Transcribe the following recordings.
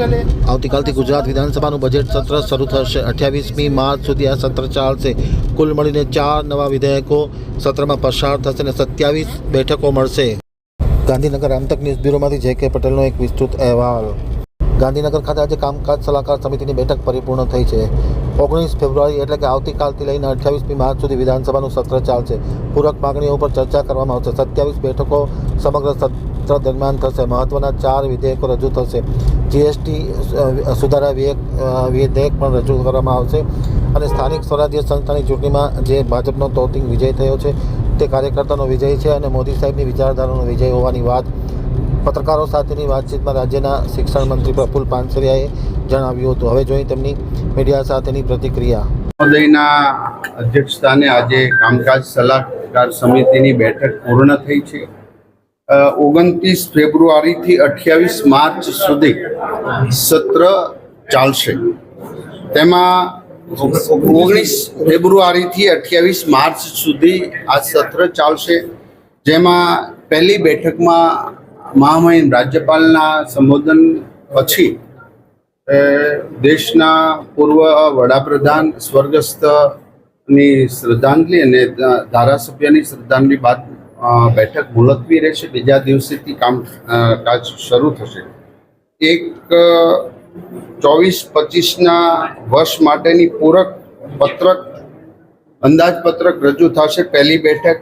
આવતીકાલથી ગુજરાત વિધાનસભાનું બજેટ સત્ર શરૂ થશે. અઠ્યાવીસમી માર્ચ સુધી આ સત્ર ચાલશે. કુલ મળીને ચાર નવા વિધેયકો સત્રમાં પસાર થશે અને સત્યાવીસ બેઠકો મળશે. ગાંધીનગર આમતક ન્યૂઝ બ્યુરોમાંથી જે કે પટેલનો એક વિસ્તૃત અહેવાલ. ગાંધીનગર ખાતે આજે કામકાજ સલાહકાર સમિતિની બેઠક પરિપૂર્ણ થઈ છે. ઓગણીસ ફેબ્રુઆરી એટલે કે આવતીકાલથી લઈને અઠ્યાવીસમી માર્ચ સુધી વિધાનસભાનું સત્ર ચાલશે. પૂરક માગણીઓ પર ચર્ચા કરવામાં આવશે. સત્યાવીસ બેઠકો સમગ્ર સત્ર દરમિયાન થશે. મહત્વના ચાર વિધેયકો રજૂ થશે. જીએસટી સુધારા વિધેયક પણ રજૂ કરવામાં આવશે. અને સ્થાનિક સ્વરાજ્ય સંસ્થાની ચૂંટણીમાં જે ભાજપનો તોતિંગ વિજય થયો છે, તે કાર્યકર્તાનો વિજય છે અને મોદી સાહેબની વિચારધારાનો વિજય હોવાની વાત પત્રકારો સાથેની વાતચીતમાં રાજ્યના શિક્ષણ મંત્રી પ્રફુલ પાનસરિયાએ જણાવ્યું હતું. હવે જોઈ તેમની મીડિયા સાથેની પ્રતિક્રિયા. મહોદયના અધ્યક્ષસ્થાને આજે કામકાજ સલાહકાર સમિતિની બેઠક પૂર્ણ થઈ છે. ઓગણત્રીસ ફેબ્રુઆરીથી અઠ્યાવીસ માર્ચ સુધી સત્ર ચાલશે. તેમાં ઓગણીસ ફેબ્રુઆરીથી અઠ્યાવીસ માર્ચ સુધી આ સત્ર ચાલશે, જેમાં પહેલી બેઠકમાં મહામહિમ રાજ્યપાલના સંબોધન પછી દેશના પૂર્વ વડાપ્રધાન સ્વર્ગસ્થની શ્રદ્ધાંજલિ અને ધારાસભ્યની શ્રદ્ધાંજલિ બાદ બેઠક મુલતવી રહેશે. બીજા દિવસેથી કામ કાજ શરૂ થશે. એક ચોવીસ પચીસના વર્ષ માટેની પૂરક પત્રક, અંદાજપત્રક રજૂ થશે. પહેલી બેઠક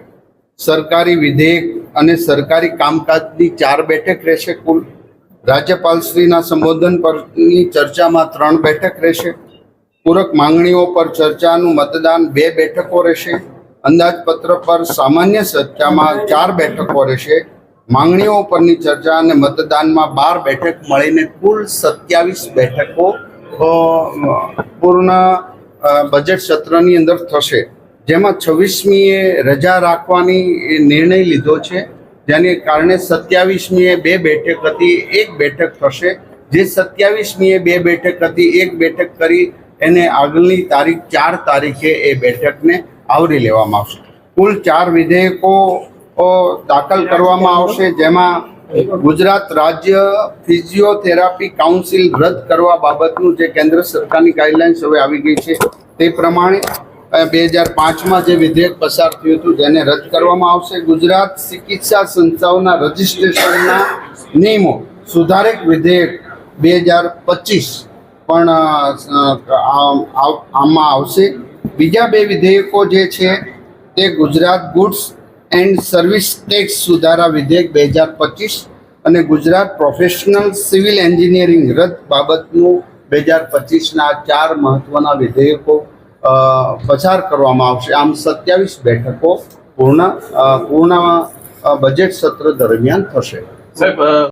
સરકારી વિધેયક અને સરકારી કામકાજની ચાર બેઠક રહેશે કુલ. રાજ્યપાલશ્રીના સંબોધન પરની ચર્ચામાં ત્રણ બેઠક રહેશે. પૂરક માંગણીઓ પર ચર્ચાનું મતદાન બે બેઠકો રહેશે. અંદાજપત્ર પર સામાન્ય ચર્ચામાં ચાર બેઠકો રહેશે. માંગણીઓ પરની ચર્ચા અને મતદાનમાં બાર બેઠક મળીને કુલ સત્યાવીસ બેઠકો પૂર્ણ બજેટ સત્રની અંદર થશે. જેમાં છવ્વીસમીએ રજા રાખવાની નિર્ણય લીધો છે. જેને કારણે સત્યાવીસમીએ બે બેઠક હતી, એક બેઠક થશે. જે સત્યાવીસમીએ બે બેઠક હતી, એક બેઠક કરી, એને આગળની તારીખ ચાર તારીખે એ બેઠકને આવરી લેવામાં આવશે. કુલ ચાર વિધેયકો દાખલ કરવામાં આવશે, જેમાં ગુજરાત રાજ્ય ફિઝિયોથેરાપી કાઉન્સિલ રદ કરવા બાબતનું જે કેન્દ્ર સરકારની ગાઈડલાઇન્સ હવે આવી ગઈ છે, તે પ્રમાણે બે હજાર પાંચમાં જે વિધેયક પસાર થયું હતું, જેને રદ કરવામાં આવશે. ગુજરાત ચિકિત્સા સંસ્થાઓના રજિસ્ટ્રેશનના નિયમો સુધારેક વિધેયક બે હજાર પચીસ પણ આમાં આવશે. બીજા બે વિધેયકો જે છે તે Gujarat goods and service tax સુધારા વિધેયક બે હજાર પચીસ અને ગુજરાત પ્રોફેશનલ સિવિલ એન્જિનિયરિંગ રદ બાબતનું બે હજાર પચીસના ચાર મહત્વના વિધેયકો પસાર કરવામાં આવશે. આમ સત્યાવીસ બેઠકો પૂર્ણ પૂર્ણ બજેટ સત્ર દરમિયાન થશે. સાહેબ